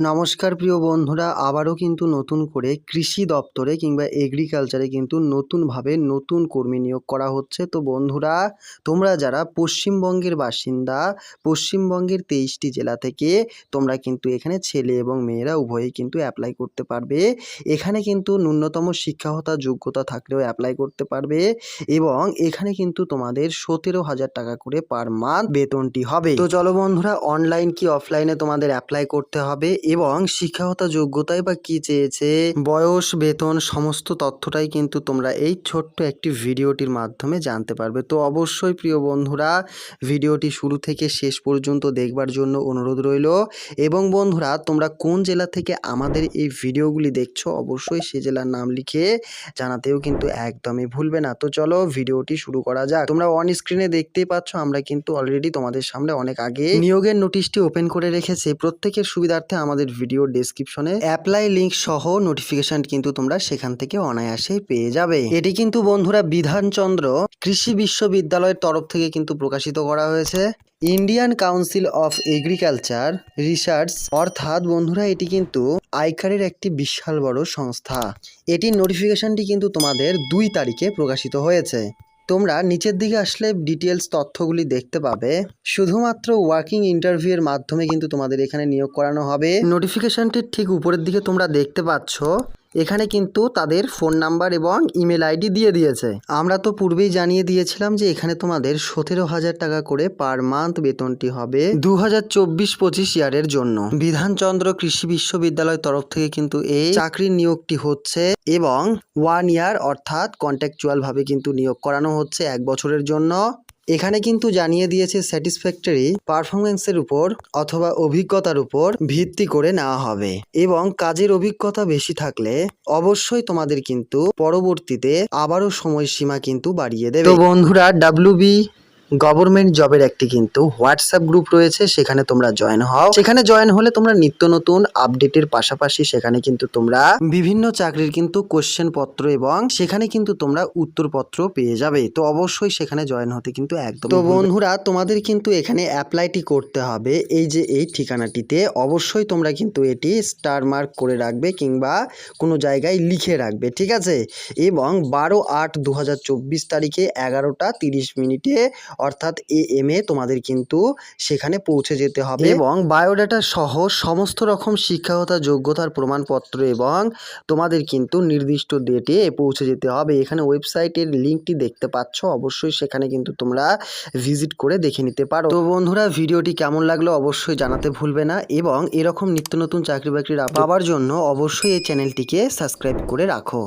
নমস্কার প্রিয় বন্ধুরা, আবারও কিন্তু নতুন করে কৃষি দপ্তরে কিংবা এগ্রিকালচারে কিন্তু নতুনভাবে নতুন কর্মী নিয়োগ করা হচ্ছে। তো বন্ধুরা, তোমরা যারা পশ্চিমবঙ্গের বাসিন্দা, পশ্চিমবঙ্গের তেইশটি জেলা থেকে, তোমরা কিন্তু এখানে ছেলে এবং মেয়েরা উভয়েই কিন্তু অ্যাপ্লাই করতে পারবে। এখানে কিন্তু ন্যূনতম শিক্ষাগতা যোগ্যতা থাকলেও অ্যাপ্লাই করতে পারবে এবং এখানে কিন্তু তোমাদের সতেরো হাজার টাকা করে পার মান্থ বেতনটি হবে। তো চলো বন্ধুরা অনলাইন কি অফলাইনে তোমাদের অ্যাপ্লাই করতে হবে এবং শিক্ষাগত যোগ্যতায় বা কি চেয়েছে? বয়স, বেতন, সমস্ত তথ্যটাই কিন্তু তোমরা এই ছোট্ট একটি ভিডিওটির মাধ্যমে জানতে পারবে। তো অবশ্যই প্রিয় বন্ধুরা, ভিডিওটি শুরু থেকে শেষ পর্যন্ত দেখবার জন্য অনুরোধ রইল। এবং বন্ধুরা, তোমরা কোন জেলা থেকে আমাদের এই ভিডিওগুলি দেখছ, অবশ্যই সে জেলার নাম লিখে জানাতেও কিন্তু একদমই ভুলবে না। তো চলো ভিডিওটি শুরু করা যাক। তোমরা অন স্ক্রিনে দেখতেই পাচ্ছ, আমরা কিন্তু অলরেডি তোমাদের সামনে অনেক আগে নিয়োগের নোটিশটি ওপেন করে রেখেছি। প্রত্যেকের সুবিধার্থে আমাদের ভিডিও ডেসক্রিপশনে অ্যাপ্লাই লিংক সহ নোটিফিকেশন কিন্তু তোমরা সেখান থেকে অনায়াসে পেয়ে যাবে। এটি কিন্তু বন্ধুরা বিধানচন্দ্র কৃষি বিশ্ববিদ্যালয়ের তরফ থেকে কিন্তু প্রকাশিত করা হয়েছে। Indian Council of Agriculture Research অর্থাৎ বন্ধুরা এটি কিন্তু আইকারের একটি বিশাল বড় সংস্থা। এটির নোটিফিকেশনটি কিন্তু তোমাদের দুই তারিখে প্রকাশিত হয়েছে। তোমরা নিচের দিকে আসলে ডিটেলস তথ্যগুলি দেখতে পাবে। শুধুমাত্র ওয়ার্কিং ইন্টারভিউ এর মাধ্যমে কিন্তু তোমাদের এখানে নিয়োগ করানো হবে। নোটিফিকেশনটির ঠিক উপরের দিকে তোমরা দেখতে পাচ্ছ এখানে কিন্তু তাদের ফোন নাম্বার এবং ইমেল আইডি দিয়ে দিয়েছে। আমরা তো পূর্বেই জানিয়ে দিয়েছিলাম যে এখানে তোমাদের সতেরো হাজার টাকা করে পার মান্থ বেতনটি হবে দু হাজার চব্বিশ পঁচিশ ইয়ারের জন্য। বিধানচন্দ্র কৃষি বিশ্ববিদ্যালয় তরফ থেকে কিন্তু এই চাকরির নিয়োগটি হচ্ছে এবং ওয়ান ইয়ার অর্থাৎ কন্ট্যাকচুয়াল ভাবে কিন্তু নিয়োগ করানো হচ্ছে এক বছরের জন্য। এখানে কিন্তু জানিয়ে দিয়েছে স্যাটিসফ্যাক্টরি পারফরমেন্সের উপর অথবা অভিজ্ঞতার উপর ভিত্তি করে নেওয়া হবে এবং কাজের অভিজ্ঞতা বেশি থাকলে অবশ্যই তোমাদের কিন্তু পরবর্তীতে আবারও সময়সীমা কিন্তু বাড়িয়ে দেবে। তো বন্ধুরা ডাব্লিউ গভর্নমেন্ট জবের একটি কিন্তু হোয়াটসঅ্যাপ গ্রুপ রয়েছে সেখানে তোমরা জয়েন হও। সেখানে জয়েন হলে তোমরা নিত্য নতুন আপডেটের পাশাপাশি সেখানে কিন্তু তোমরা বিভিন্ন চাকরির কিন্তু কোশ্চেন পত্র এবং সেখানে কিন্তু তোমরা উত্তরপত্র পেয়ে যাবে। তো অবশ্যই সেখানে জয়েন হতে কিন্তু একদম তো বন্ধুরা তোমাদের কিন্তু এখানে অ্যাপ্লাইটি করতে হবে। এই যে এই ঠিকানাটিতে অবশ্যই তোমরা কিন্তু এটি স্টার মার্ক করে রাখবে কিংবা কোনো জায়গায় লিখে রাখবে ঠিক আছে? এবং বারো আট দু তারিখে এগারোটা তিরিশ মিনিটে অর্থাৎ এ এম এ তোমাদের কিন্তু সেখানে পৌঁছে যেতে হবে এবং বায়োডাটা সহ সমস্ত রকম শিক্ষাগত যোগ্যতার প্রমাণপত্র এবং তোমাদের কিন্তু নির্দিষ্ট ডেটে পৌঁছে যেতে হবে। এখানে ওয়েবসাইটের লিঙ্কটি দেখতে পাচ্ছ অবশ্যই সেখানে কিন্তু তোমরা ভিজিট করে দেখে নিতে পারো। তো বন্ধুরা ভিডিওটি কেমন লাগল অবশ্যই জানাতে ভুলবে না এবং এরকম নিত্য নতুন চাকরি বাকরির update পাওয়ার জন্য অবশ্যই এই চ্যানেলটিকে সাবস্ক্রাইব করে রাখো।